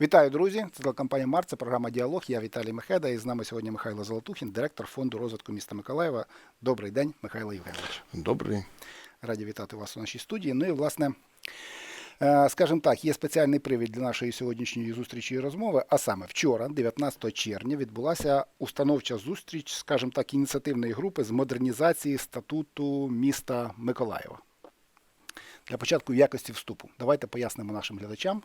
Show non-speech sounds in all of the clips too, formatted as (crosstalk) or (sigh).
Вітаю, друзі! Це телекомпанія Март, це програма Діалог. Я Віталій Мехеда. І з нами сьогодні Михайло Золотухін, директор фонду розвитку міста Миколаєва. Добрий день, Михайло Євгенович. Добрий. Раді вітати вас у нашій студії. Ну і власне, е, скажімо так, є спеціальний привід для нашої сьогоднішньої зустрічі і розмови. А саме вчора, 19 червня, відбулася установча зустріч, скажімо так, ініціативної групи з модернізації статуту міста Миколаєва. Для початку якості вступу. Давайте пояснимо нашим глядачам.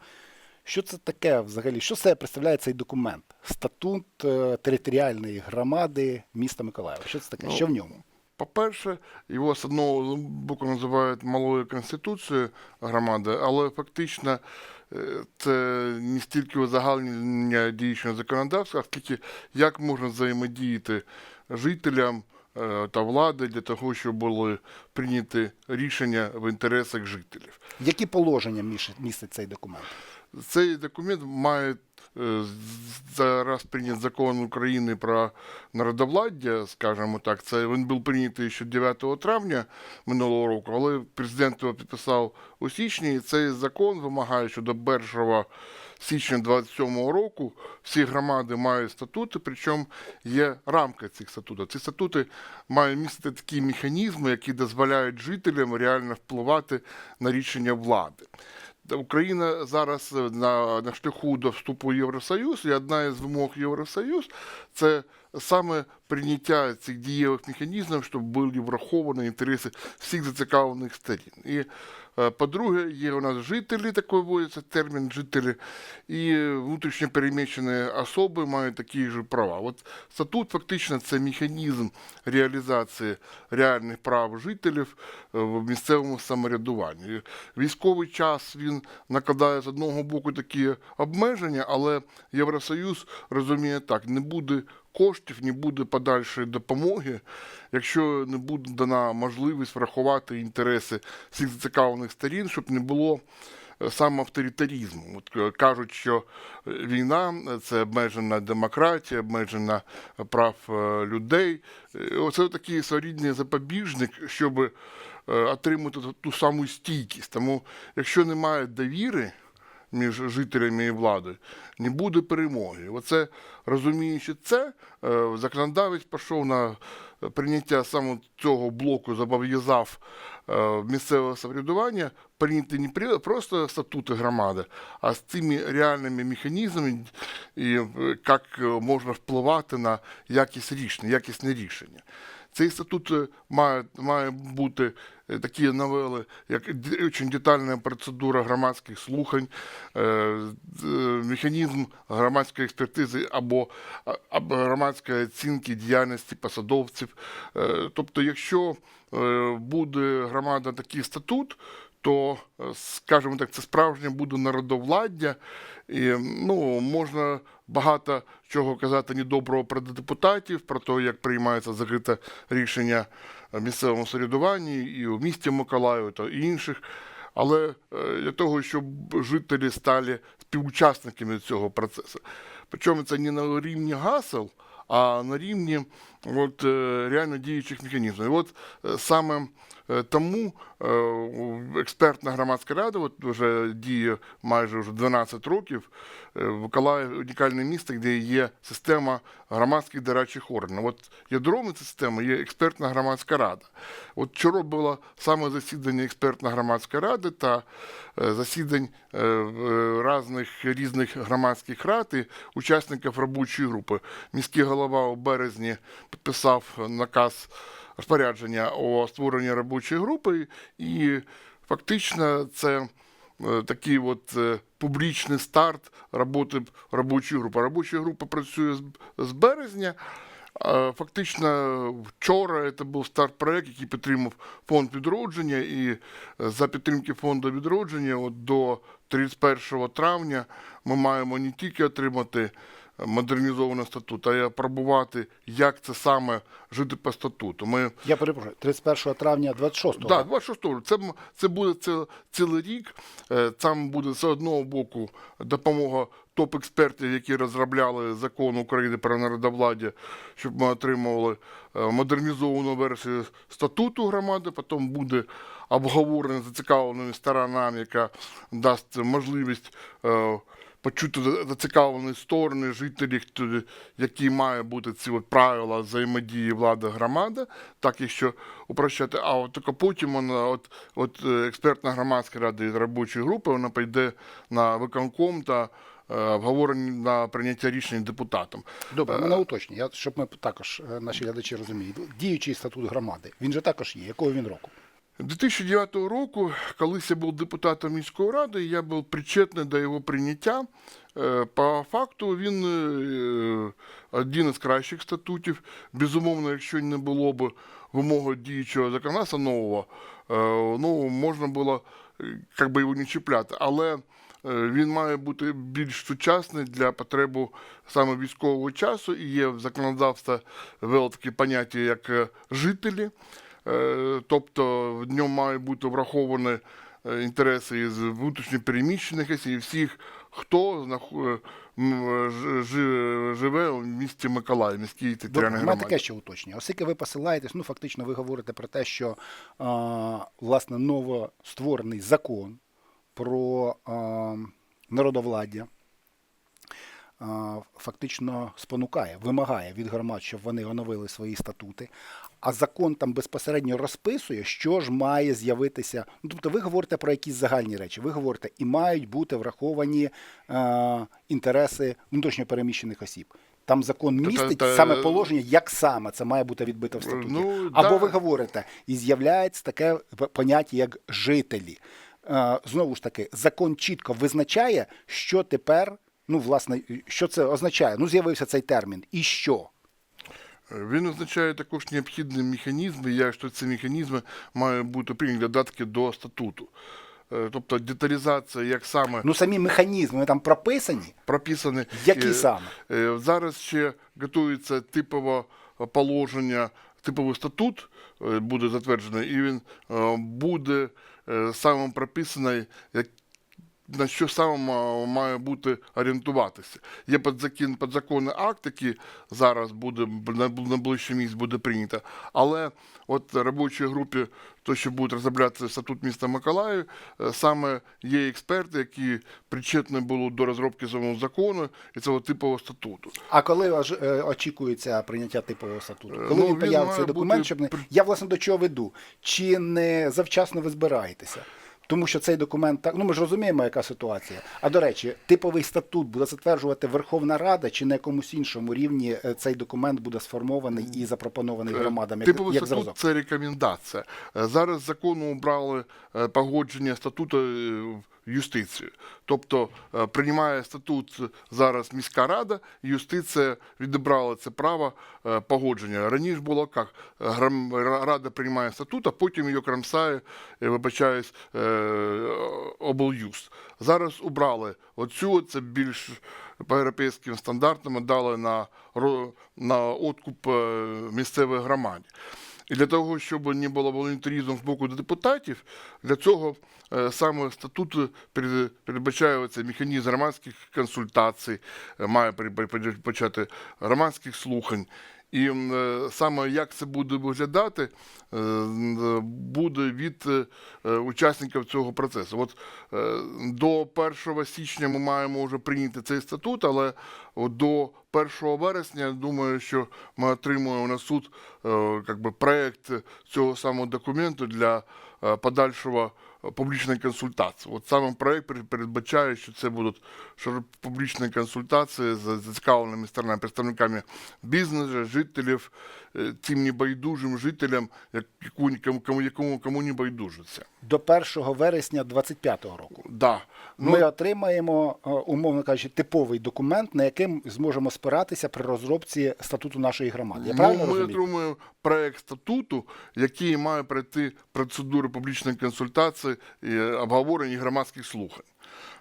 Що це таке взагалі? Що себе представляє цей документ? Статут е, територіальної громади міста Миколаєва. Що це таке? Ну, Що в ньому? По-перше, його з одного боку називають малою конституцією громади, але фактично е, це не стільки узагальнення діючого законодавства, а скільки як можна взаємодіяти жителям е, та влади для того, щоб були прийняті рішення в інтересах жителів. Які положення містить цей документ? Цей документ має е, зараз прийнят закон України про народовладдя, скажімо так. Це він був прийнятий ще 9 травня минулого року, але президент його підписав у січні. І цей закон вимагає, що до 1 січня 27 року всі громади мають статути, причому є рамка цих статутів. Ці статути мають містити такі механізми, які дозволяють жителям реально впливати на рішення влади. Україна зараз е, на, на шляху до вступу в Євросоюз, і одна із вимог Євросоюз це саме прийняття цих дієвих механізмів, щоб були враховані інтереси всіх зацікавлених сторін. І по-друге, є у нас жителі, такий вводиться термін жителі, і внутрішньо переміщені особи мають такі ж права. От статут фактично це механізм реалізації реальних прав жителів е, в місцевому самоврядуванні. Військовий час він накладає з одного боку такі обмеження, але Євросоюз розуміє так: не буде коштів, не буде подальшої допомоги, якщо не буде дана можливість врахувати інтереси всіх зацікавлених сторін, щоб не було е, саме авторитарізму. От е, кажуть, що е, війна це обмежена демократія, обмежена прав людей. Оце такий своєрідний запобіжник, щоб отримати ту саму стійкість. Тому, якщо немає довіри між жителями і владою, не буде перемоги. Оце розуміючи це, е, законодавець пішов на прийняття саме цього блоку, зобов'язав е, місцеве самоврядування прийняти не просто статути громади, а з цими реальними механізмами, і е, як можна впливати на якість рішення, якісне рішення. Цей статут е, має, має бути е, такі новели, як дуже детальна процедура громадських слухань, е, механізм громадської експертизи або, громадської оцінки діяльності посадовців. Тобто, якщо буде громада такий статут, то, скажімо так, це справжнє буде народовладдя, і ну, можна багато чого казати недоброго про депутатів, про те, як приймається закрите рішення в місцевому самоврядуванні і у місті Миколаєві та інших. Але е, для того, щоб жителі стали співучасниками цього процесу. Причому це не на рівні гасел, а на рівні от, е, реально діючих механізмів. І от е, саме е, тому е, експертна громадська рада от вже діє майже вже 12 років. Е, Миколаїв унікальне місто, де є система громадських дорадчих органів. От ядром системи є експертна громадська рада. От вчора було саме засідання експертна громадської ради та е, засідань е, е, різних, різних громадських рад і учасників робочої групи. Міський голова у березні підписав наказ розпорядження о створенні робочої групи, і фактично це е, такий от е, публічний старт роботи робочої групи. Робоча група працює з, березня. Фактично вчора це був старт проект, який підтримав фонд відродження, і е, за підтримки фонду відродження от до 31 травня ми маємо не тільки отримати модернізований статут, а й апробувати, як це саме жити по статуту. Ми Я перепрошую, 31 травня 26-го. Да, 26 Це, це буде ці- цілий рік. Е, Там буде з одного боку допомога топ-експертів, які розробляли закон України про народовладдя, щоб ми отримували е, модернізовану версію статуту громади. Потім буде обговорено з зацікавленими сторонами, яка дасть можливість е, почути зацікавлені сторони, жителі, хто- які мають бути ці от правила взаємодії влади громади, так якщо упрощати. А от тільки потім вона, от, от е, експертна громадська рада і робочої групи, вона прийде на виконком та е, обговорення на прийняття рішень депутатом. Добре, мене уточні, я, щоб ми також е, наші глядачі розуміли. Діючий статут громади, він же також є. Якого він року? 2009 року, колись я був депутатом міської ради, я був причетний до його прийняття. Е, По факту він е, один із кращих статутів. Безумовно, якщо не було б вимоги діючого законодавства нового, е, ну, можна було е, би його не чіпляти. Але він має бути більш сучасний для потребу саме військового часу. І є в законодавстві ввело таке поняття, як жителі. Е, Тобто в ньому мають бути враховані е, інтереси із внутрішньопереміщених і всіх, хто м, живе у місті Миколаїв, міській територіальній у мене таке ще уточнення. Оскільки ви посилаєтесь, ну фактично ви говорите про те, що а, власне новостворений закон про а, народовладдя фактично спонукає, вимагає від громад, щоб вони оновили свої статути. А закон там безпосередньо розписує, що ж має з'явитися. Ну, тобто, ви говорите про якісь загальні речі. Ви говорите, і мають бути враховані е, інтереси внутрішньопереміщених осіб. Там закон Та- та- містить та- саме положення, як саме це має бути відбито в статуті. Ну, Або да. ви говорите, і з'являється таке поняття, як жителі. Е, знову ж таки, закон чітко визначає, що тепер, ну, власне, що це означає. Ну, з'явився цей термін. І що? Він означає також необхідні механізми, як що ці механізми мають бути прийняті додатки до статуту. Е, Тобто деталізація, як саме Ну, самі механізми там прописані. прописані. Які Е, саме? е, Зараз ще готується типове положення, типовий статут буде затверджений, і він буде саме прописаний, як на що саме має бути орієнтуватися. Є підзакін, підзаконний акт, який зараз буде на найближчий місяць буде прийнято. Але от робочій групі, то, що буде розроблятися статут міста Миколаїв, е, саме є експерти, які причетні були до розробки самого закону і цього типового статуту. А коли е, очікується прийняття типового статуту? Коли ну, він він появиться документ, бути щоб не я власне до чого веду? Чи не завчасно ви збираєтеся? Тому що цей документ так, ну ми ж розуміємо, яка ситуація. А до речі, типовий статут буде затверджувати Верховна Рада, чи на якомусь іншому рівні е, цей документ буде сформований і запропонований громадам як, Типовий як статут це рекомендація. Е, Зараз закону обрали е, погодження статуту е, юстицію. Тобто е, приймає статут зараз міська рада, юстиція відібрала це право е, погодження. Раніше було як? Рада приймає статут, а потім її крамсає, вибачаюсь, е, облюст. Зараз убрали оцю, це більш по європейським стандартам дали на, на откуп місцевої громаді. І для того, щоб не було волонтерізму з боку депутатів, для цього е, саме статут перед- передбачає цей механізм громадських консультацій, е, має почати громадських слухань. І е, саме як це буде виглядати, е, буде від е, е, учасників цього процесу. От е, до 1 січня ми маємо вже прийняти цей статут, але до 1 вересня, думаю, що ми отримуємо на суд е, как би, проект цього самого документу для е, подальшого е, публічної консультації. От саме проект передбачає, що це будуть публічні консультації з зацікавленими сторонами, представниками бізнесу, жителів, е, тим небайдужим жителям, як- яку- кому, кому, якому, кому не байдуже це. До 1 вересня 25-го року. Да. Ну, Ми отримаємо, е, умовно кажучи, типовий документ, на яким зможемо спиратися при розробці статуту нашої громади. Я правильно ну, ми отримуємо проект статуту, який має пройти процедури публічної консультації, і обговорення і громадських слухань.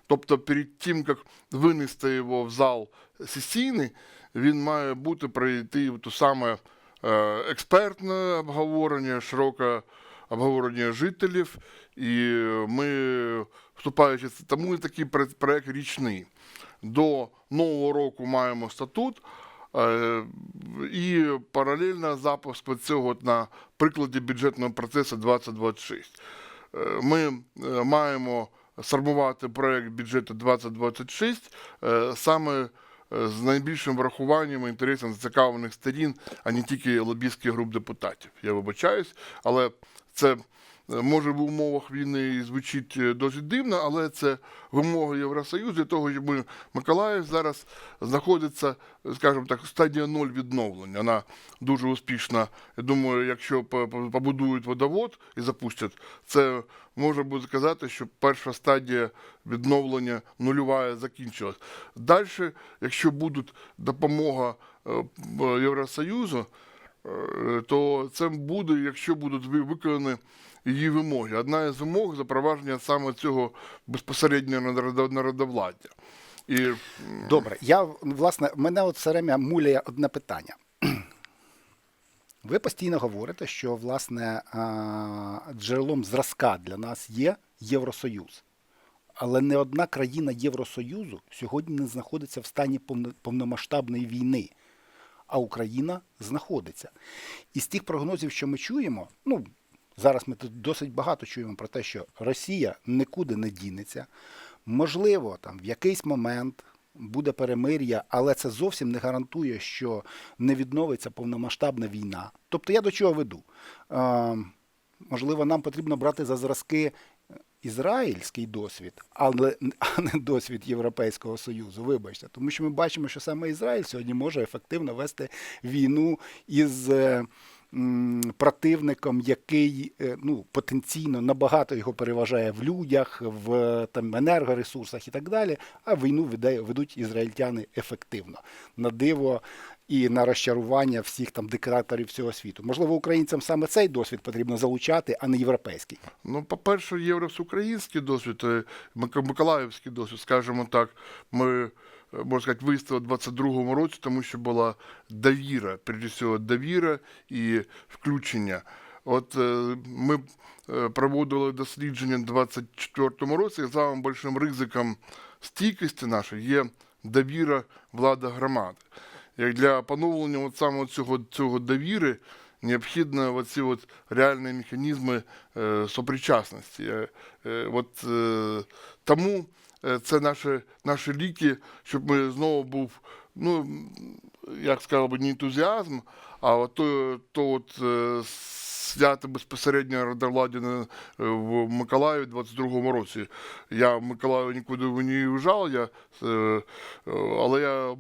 Тобто, перед тим, як винести його в зал сесійний, він має бути пройти ту саме е, експертне обговорення, широке обговорення жителів, і ми, вступаючи тому і такий проект річний. До нового року маємо статут. Е, І паралельно запуск цього на прикладі бюджетного процесу 2026. Е, Ми е, маємо сформувати проект бюджету 2026 е, саме з найбільшим врахуванням інтересів зацікавлених сторін, а не тільки лобістських груп депутатів. Я вибачаюсь, але це може в умовах війни звучить е, досить дивно, але це вимога Євросоюзу для того, щоб Миколаїв зараз знаходиться, скажімо так, стадія ноль відновлення. Вона дуже успішна. Я думаю, якщо по- по- побудують водовод і запустять, це можна буде сказати, що перша стадія відновлення нульова закінчилась. Далі, якщо буде допомога е, Євросоюзу, е, то це буде, якщо будуть виконані її вимоги. Одна із вимог запровадження саме цього безпосереднього народо- народовладдя. І Добре, я власне, мене от все время муляє одне питання. (clears throat) Ви постійно говорите, що власне джерелом зразка для нас є Євросоюз. Але не одна країна Євросоюзу сьогодні не знаходиться в стані повномасштабної війни, а Україна знаходиться. І з тих прогнозів, що ми чуємо, ну зараз ми тут досить багато чуємо про те, що Росія нікуди не дінеться. Можливо, там в якийсь момент буде перемир'я, але це зовсім не гарантує, що не відновиться повномасштабна війна. Тобто я до чого веду? Е, можливо, нам потрібно брати за зразки ізраїльський досвід, але а не досвід Європейського Союзу. Вибачте, тому що ми бачимо, що саме Ізраїль сьогодні може ефективно вести війну із. Противником, який е, ну, потенційно набагато його переважає в людях, в там, енергоресурсах і так далі, а війну веде, ведуть ізраїльтяни ефективно. На диво і на розчарування всіх там диктаторів всього світу. Можливо, українцям саме цей досвід потрібно залучати, а не європейський. Ну, по-перше, євросукраїнський досвід, е, миколаївський досвід, скажімо так, ми, можна сказати, виставили в 22-му році, тому що була довіра, прежде всього, довіра і включення. От е, ми е, проводили дослідження в 24-му році, і самим большим ризиком стійкості нашої є довіра влада громади. Як для поновлення от саме цього, цього довіри необхідно оці от реальні механізми е, сопричасності. Е, е, от, е, тому це наші, наші ліки, щоб ми знову був, ну, як сказав би, не ентузіазм, а от то, то от, е, свято безпосередньо родовладдя на- в Миколаєві в 22-му році. Я в Миколаїв нікуди не уїжджав, я, е, е, але я е,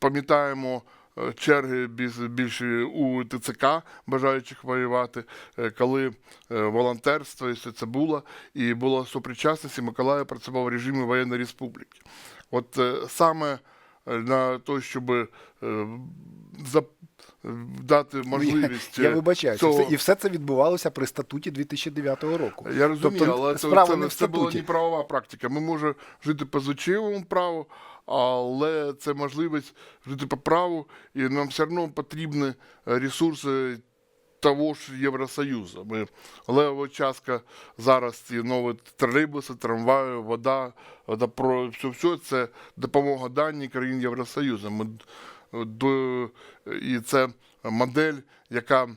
пам'ятаємо е, черги більш- більше у ТЦК, бажаючих воювати, е, коли е, волонтерство і все це було, і була супричасність, і Миколаїв працював в режимі воєнної республіки. От е, саме е, на те, щоб е, дати можливість Я е, вибачаюся, цього- і все це відбувалося при статуті 2009 року. я розумію, Тобто, але це, це, не це була не правова практика. Ми можемо жити по звичайному праву, але це можливість жити по праву, і нам все одно потрібні е, ресурси того ж Євросоюзу. Ми левова частка зараз ці нові тролейбуси, трамваї, вода, водопро, все, все це допомога даній країн Євросоюзу. Ми, і це модель, яка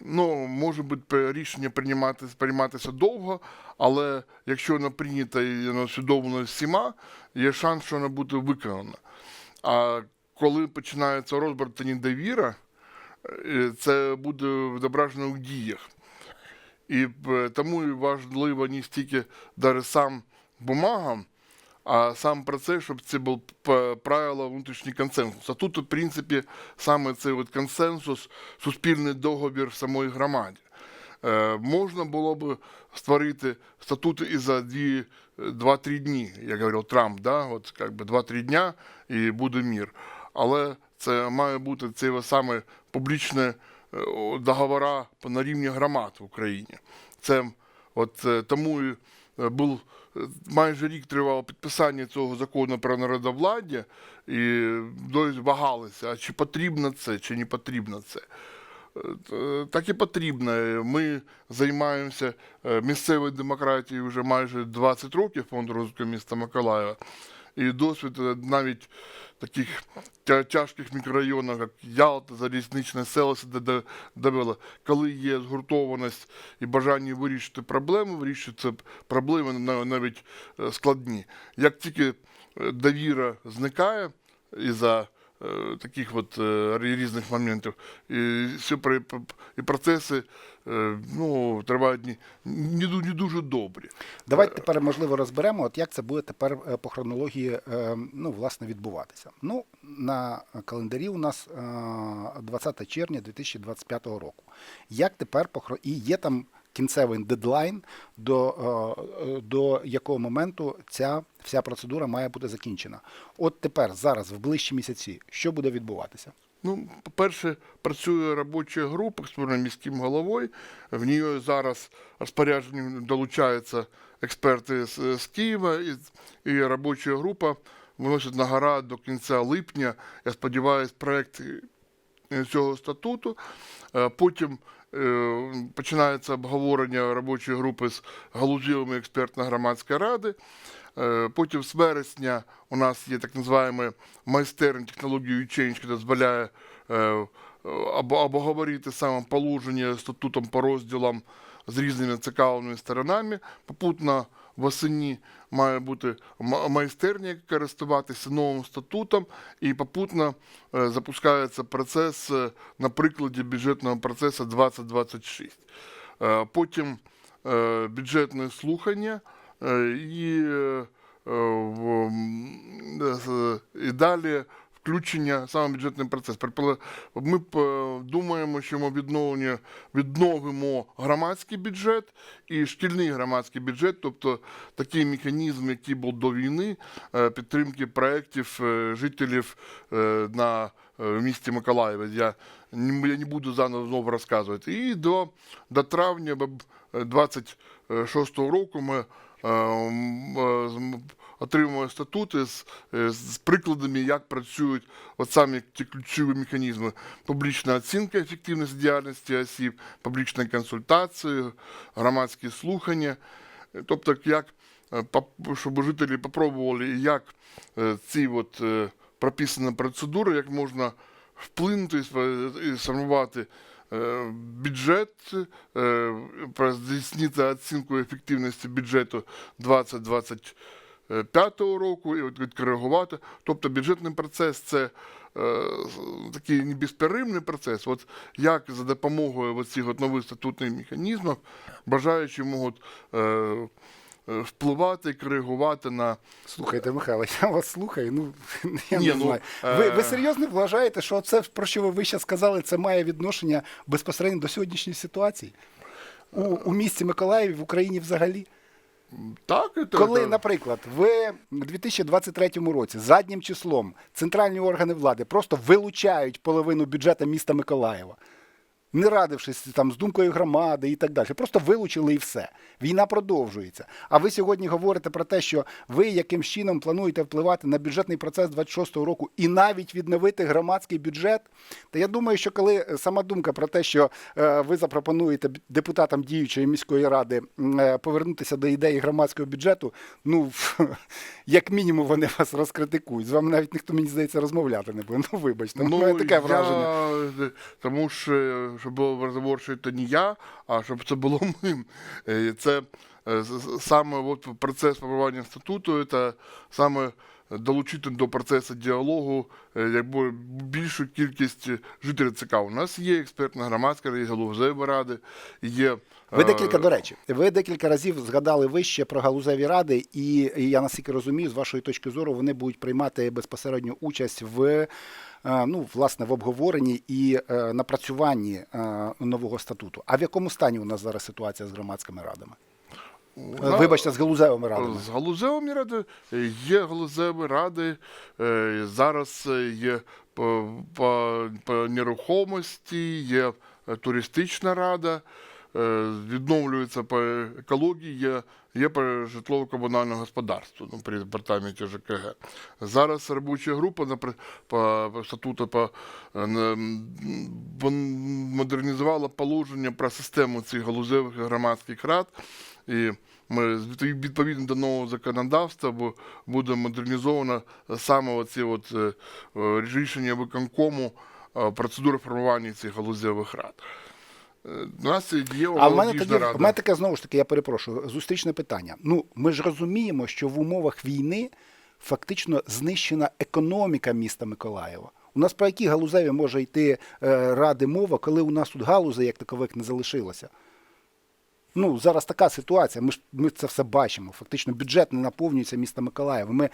ну, може бути рішення приймати, прийматися довго, але якщо вона прийнята і усвідомлена всіма, є шанс, що вона буде виконана. А коли починається розбрат та е, це буде відображено в діях. І е, тому важливо не стільки навіть сам бумага, а сам процес, щоб це був правило внутрішній консенсус. А тут, в принципі, саме цей от консенсус, суспільний договір в самої громаді. Е, можна було б створити статути і за дві- 2-3 дні, як говорив Трамп, да? от, как би 2-3 дня і буде мір. Але це має бути це саме публічне е, договора на рівні громад в Україні. Це от е, тому був е, майже рік тривало підписання цього закону про народовладдя, і досі вагалися, а чи потрібно це, чи не потрібно це. Е, Так і потрібно. Ми займаємося е, місцевою демократією вже майже 20 років фонд розвитку міста Миколаєва. І досвід е, навіть таких тяжких мікрорайонах, як Ялта, Залізничне селище, де, де, довело, коли є згуртованість і бажання вирішити проблему, вирішуються проблеми на- навіть е, складні. Як тільки е, довіра зникає із-за е, таких от е, різних моментів, і, все, при- і процеси е, ну, тривають не, не, дуже добрі. Давайте тепер можливо розберемо, от як це буде тепер е, по хронології е, ну, власне, відбуватися. Ну, на календарі у нас е, 20 червня 2025 року. Як тепер по і є там кінцевий дедлайн, до, е, до якого моменту ця вся процедура має бути закінчена. От тепер, зараз, в ближчі місяці, що буде відбуватися? Ну, по-перше, працює робоча група з міським головою. В ній зараз розпорядженням долучаються експерти з, з Києва, і, і робоча група виносить на гора до кінця липня. Я сподіваюся, проект е, цього статуту. Е, Потім починається обговорення робочої групи з галузівими експертно-громадської ради. Е, Потім з вересня у нас є так називаємо майстерня технології Change, яка дозволяє обговорити або, або говорити саме положення статутом по розділам з різними цікавими сторонами. Попутно восені має бути майстерня, яка користуватися новим статутом, і попутно е, запускається процес е, на прикладі бюджетного процесу 2026. Е, Потім бюджетне слухання і, і далі включення саме бюджетний процес. Ми е, думаємо, що ми відновлення, відновимо громадський бюджет і шкільний громадський бюджет, тобто такий механізм, який був до війни, е, підтримки проєктів е, жителів на в місті Миколаєві. Я, я не буду заново знову розказувати. І до, до травня б- 26-го року ми е, м, е, з- статути з, прикладами, як працюють самі ті ключові механізми. Публічна оцінка ефективності діяльності осіб, публічна консультація, громадські слухання. Е, Тобто, як, е, щоб жителі попробували, як ці от, прописані процедури, як можна вплинути і сформувати бюджет, здійснити оцінку ефективності бюджету 2025 року і відкоригувати. Тобто бюджетний процес це е, такий безперервний процес. От як за допомогою цих от нових статутних механізмів бажаючі можуть е, е, впливати і коригувати на Слухайте, Михайло, я вас слухаю. Ну (laughs) я Ні, не ну. Ви, ви е, серйозно вважаєте, що це про що ви вище сказали, це має відношення безпосередньо до сьогоднішньої ситуації у, у місті Миколаєві в Україні взагалі? Так, то- Коли, то- наприклад, в 2023 році заднім числом центральні органи влади просто вилучають половину бюджету міста Миколаєва, не радившись там з думкою громади і так далі, просто вилучили і все. Війна продовжується. А ви сьогодні говорите про те, що ви якимсь чином плануєте впливати на бюджетний процес 26-го року і навіть відновити громадський бюджет. Та я думаю, що коли е, сама думка про те, що е, ви запропонуєте депутатам діючої міської ради е, повернутися до ідеї громадського бюджету, ну (laughs) як мінімум вони вас розкритикують. З вами навіть ніхто мені здається розмовляти не буде. Ну вибачте, ну, мене таке враження. Я, тому що, щоб було розговор, що це не я, а щоб це було (laughs) ми. Е, Це е, саме от процес формування статуту, це саме долучити до процесу діалогу е, якби більшу кількість жителів ЦК. У нас є експертна громадська є галузеві ради, є Ви декілька, до речі, ви декілька разів згадали вище про галузеві ради, і я наскільки розумію, з вашої точки зору, вони будуть приймати безпосередню участь в. Е, Ну, власне, в обговоренні і е, напрацюванні е, нового статуту. А в якому стані у нас зараз ситуація з громадськими радами? На- Вибачте, з галузевими радами. З галузевими ради е, є галузеві ради. Зараз є по, по, по нерухомості, є туристична рада, відновлюється по екології, є, є по житлово-комунальному господарству ну, при департаменті ЖКГ. Зараз робоча група напри- по, по статуту по, е, на- модернізувала положення про систему цих галузевих громадських рад. І ми відповідно до нового законодавства бу- буде модернізовано саме оці от, е, е, рішення виконкому е, процедури формування цих галузевих рад. Е, У нас є А в мене тоді рада. в мене таке знову ж таки, я перепрошую, зустрічне питання. Ну, ми ж розуміємо, що в умовах війни фактично знищена економіка міста Миколаєва. У нас про які галузеві може йти е, ради мова, коли у нас тут галузей як такових не залишилося? Ну, зараз така ситуація. Ми ж ми це все бачимо. Фактично, бюджет не наповнюється міста Миколаєва. Ми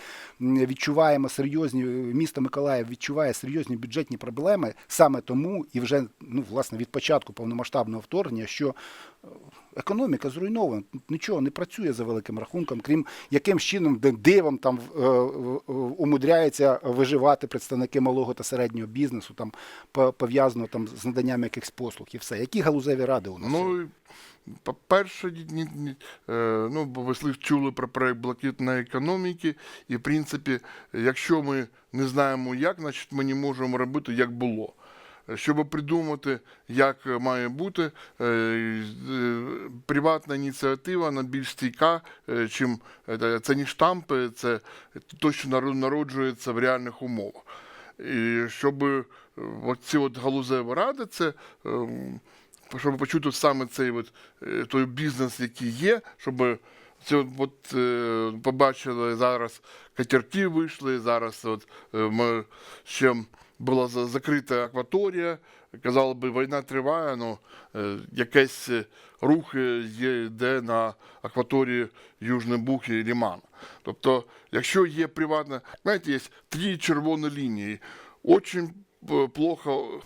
відчуваємо серйозні місто Миколаїв відчуває серйозні бюджетні проблеми саме тому, і вже ну власне від початку повномасштабного вторгнення, що е, економіка зруйнована, нічого не працює за великим рахунком, крім яким чином дивом там е, умудряються виживати представники малого та середнього бізнесу, там по- пов'язано там з наданням якихось послуг і все. Які галузеві ради у нас? Ну, по-перше, е, ну, ви чули про проект блакитної економіки, і, в принципі, якщо ми не знаємо як, значить ми не можемо робити, як було. Щоб придумати, як має бути, е, е, приватна ініціатива вона більш стійка, чим це не штампи, це те, що народжується в реальних умовах. І щоб оці от галузеві ради, це ем, щоб почути саме цей от, е, той бізнес, який є, щоб це от, е, побачили зараз катерки вийшли, зараз от, е, ми ще була за- закрита акваторія. Казали би, війна триває, ну якесь рухи є, йде на акваторії Южний Буг і Ліман. Тобто, якщо є приватна, знаєте, є три червоні лінії, очень плохо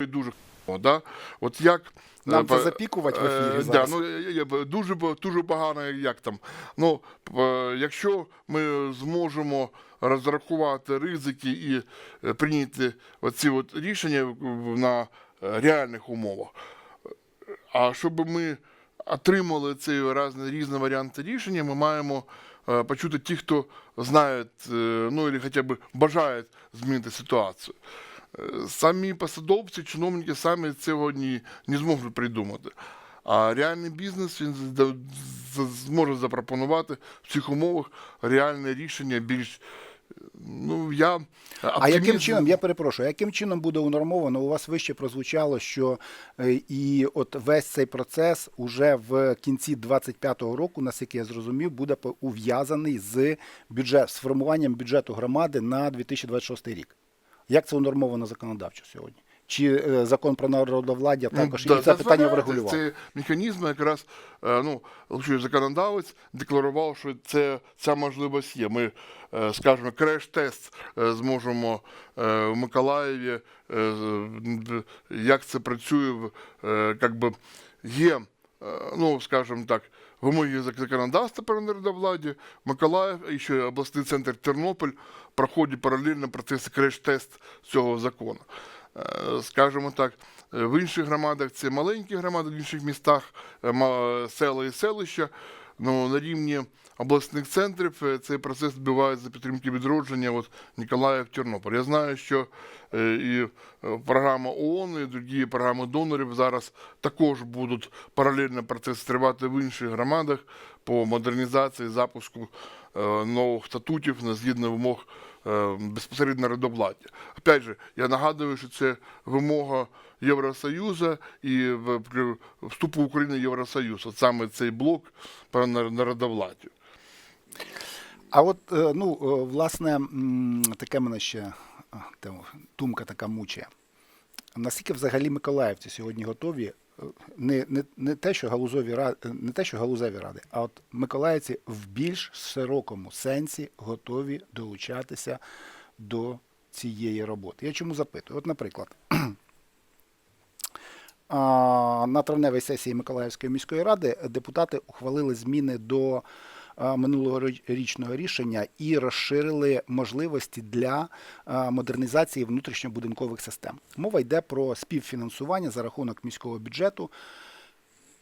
і дуже х**во, да? От як Нам е, це запікувати в ефірі е, зараз. Да, ну, дуже, дуже погано, як там. Ну, е, якщо ми зможемо розрахувати ризики і е, прийняти оці от рішення на е, реальних умовах, а щоб ми отримали ці різні, різні варіанти рішення, ми маємо е, почути ті, хто е, ну, або хоча б бажають змінити ситуацію. Самі посадовці, чиновники самі цього не, не зможуть придумати. А реальний бізнес він зможе запропонувати в цих умовах реальне рішення більш. Ну, я А яким чином, я перепрошую, яким чином буде унормовано? У вас вище прозвучало, що е, і от весь цей процес уже в кінці 25-го року, наскільки я зрозумів, буде ув'язаний з бюджет з формуванням бюджету громади на 2026 рік. Як це унормовано законодавчо сьогодні? Чи е, закон про народовладдя також Ну, і да, це питання врегулював? Це механізм якраз, е, ну, що законодавець декларував, що це, ця можливість є. Ми, е, скажімо, креш-тест зможемо в Миколаєві, як це працює, е, є, ну, скажімо так, вимоги законодавства про народовладдя, Миколаїв і ще обласний центр Тернопіль проходять паралельно процес креш-тест цього закону. Е, Скажімо так, в інших громадах це маленькі громади, в інших містах е, села і селища. Ну, на рівні обласних центрів е, цей процес відбувається за підтримки відродження от, Ніколаїв Тернополь. Я знаю, що е, і е, програма ООН, і другі програми донорів зараз також будуть паралельно процес тривати в інших громадах по модернізації, запуску нових статутів на згідно вимог безпосередньо народовладдя. Опять же, я нагадую, що це вимога Євросоюзу і вступу України в Євросоюз. От саме цей блок про нар- народовладдя. А от, е, ну, е, власне, таке мене ще думка така мучає. Наскільки взагалі миколаївці сьогодні готові е, не, не, не, те, що галузові не те, що галузеві ради, а от миколаївці в більш широкому сенсі готові долучатися до цієї роботи. Я чому запитую? От, наприклад, (clears throat) на травневій сесії Миколаївської міської ради депутати ухвалили зміни до минулорічного рішення і розширили можливості для модернізації внутрішньобудинкових систем. Мова йде про співфінансування за рахунок міського бюджету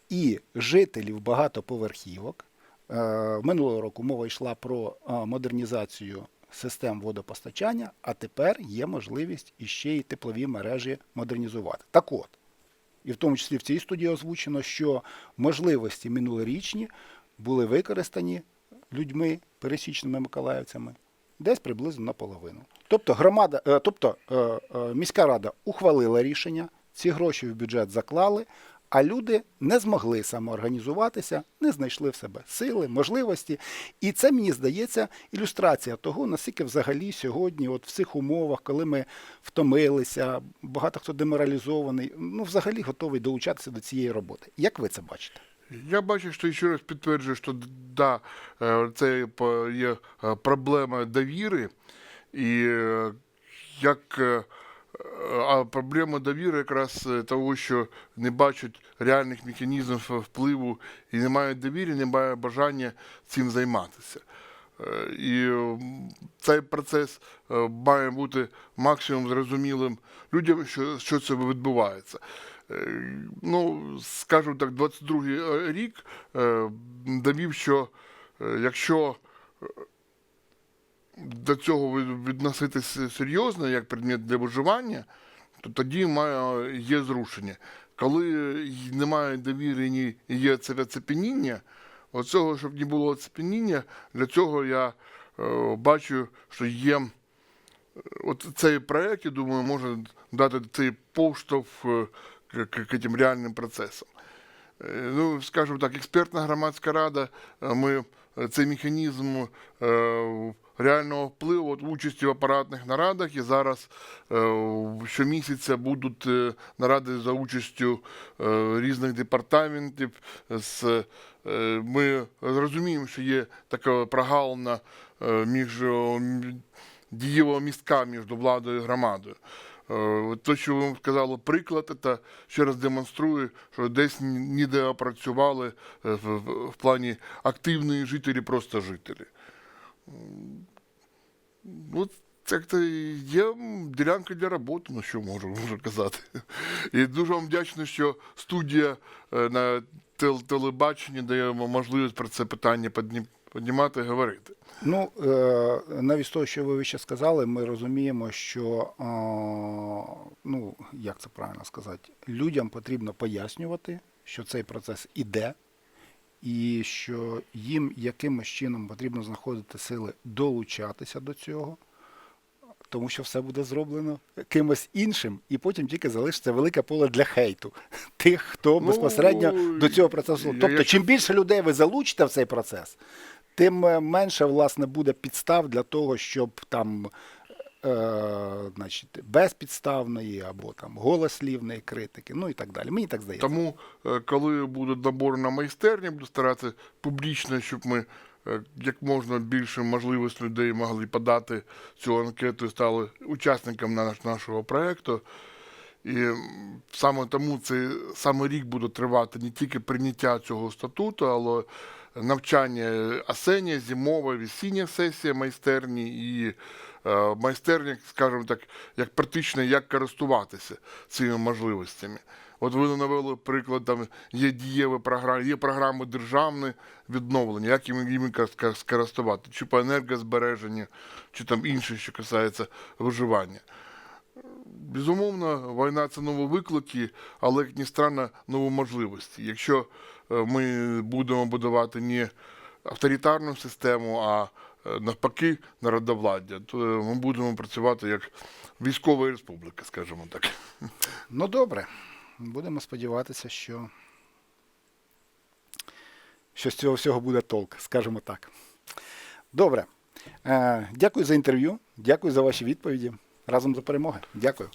і жителів багатоповерхівок. Е, Минулого року мова йшла про модернізацію систем водопостачання, а тепер є можливість іще й теплові мережі модернізувати. Так от, і в тому числі в цій студії озвучено, що можливості минулорічні були використані людьми, пересічними миколаївцями, десь приблизно наполовину. Тобто, громада, е, тобто е, е, міська рада ухвалила рішення, ці гроші в бюджет заклали, а люди не змогли самоорганізуватися, не знайшли в себе сили, можливості. І це, мені здається, ілюстрація того, наскільки взагалі сьогодні, от в цих умовах, коли ми втомилися, багато хто деморалізований, ну взагалі готовий долучатися до цієї роботи. Як ви це бачите? Я бачу, що ще раз підтверджую, що да, е, це є е, проблема довіри, і е, як а проблема довіри якраз того, що не бачать реальних механізмів впливу і не мають довіри, немає бажання цим займатися. І цей процес має бути максимум зрозумілим людям, що, що це відбувається. Е, Ну, скажімо так, 22-й рік е, довів, що е, якщо е, до цього відноситися серйозно, як предмет для виживання, то тоді має, є зрушення. Коли немає довіри ні є це оцепеніння, оцього, щоб не було оцепеніння, для цього я е, бачу, що є е, от цей проект, я думаю, може дати цей повштовх е, к, к, к тим реальним процесам. Е, Ну, скажімо так, експертна громадська рада, е, ми е, цей механізм реального впливу от участі в апаратних нарадах, і зараз щомісяця будуть наради за участю різних департаментів. З, е, ми розуміємо, що є така прогалина е, між м- містка між владою і громадою. Е, То, що ви сказали, приклад, це ще раз демонструє, що десь ніде опрацювали е, в, плані активної жителі, просто жителі. От це то є ділянка для роботи, ну що можу, можу казати. І дуже вам вдячний, що студія е, на телебаченні дає можливість про це питання підні- піднімати і говорити. Ну, е, навіть з того, що ви ще сказали, ми розуміємо, що, е, ну, як це правильно сказати, людям потрібно пояснювати, що цей процес іде, і що їм якимось чином потрібно знаходити сили долучатися до цього, тому що все буде зроблено кимось іншим, і потім тільки залишиться велике поле для хейту (laughs) тих, хто Ну, безпосередньо до цього процесу. Тобто, я чим більше людей ви залучите в цей процес, тим е, менше власне буде підстав для того, щоб там. Е, значить, безпідставної або там голослівної критики, ну і так далі. Мені так здається. Тому, е, коли буде набор на майстерні, буду старатися публічно, щоб ми е, як можна більше можливість людей могли подати цю анкету і стали учасниками наш- нашого проєкту. І саме тому цей саме рік буде тривати не тільки прийняття цього статуту, але навчання осення, зимова, весіння сесія майстерні і е, майстерня, скажімо так, як практично як користуватися цими можливостями. От ви навели приклад, там є дієві програми, є програми державне відновлення, як їм скористувати, чи по енергозбереженню, чи там інше, що касається виживання. Безумовно, війна це нові виклики, але, як ні странно, нові можливості. Якщо ми будемо будувати не авторитарну систему, а е, навпаки народовладдя, то е, ми будемо працювати як військова республіка, скажімо так. Ну добре. Будемо сподіватися, що, що з цього всього буде толк, скажімо так. Добре. Е, дякую за інтерв'ю, дякую за ваші відповіді. Разом до перемоги. Дякую.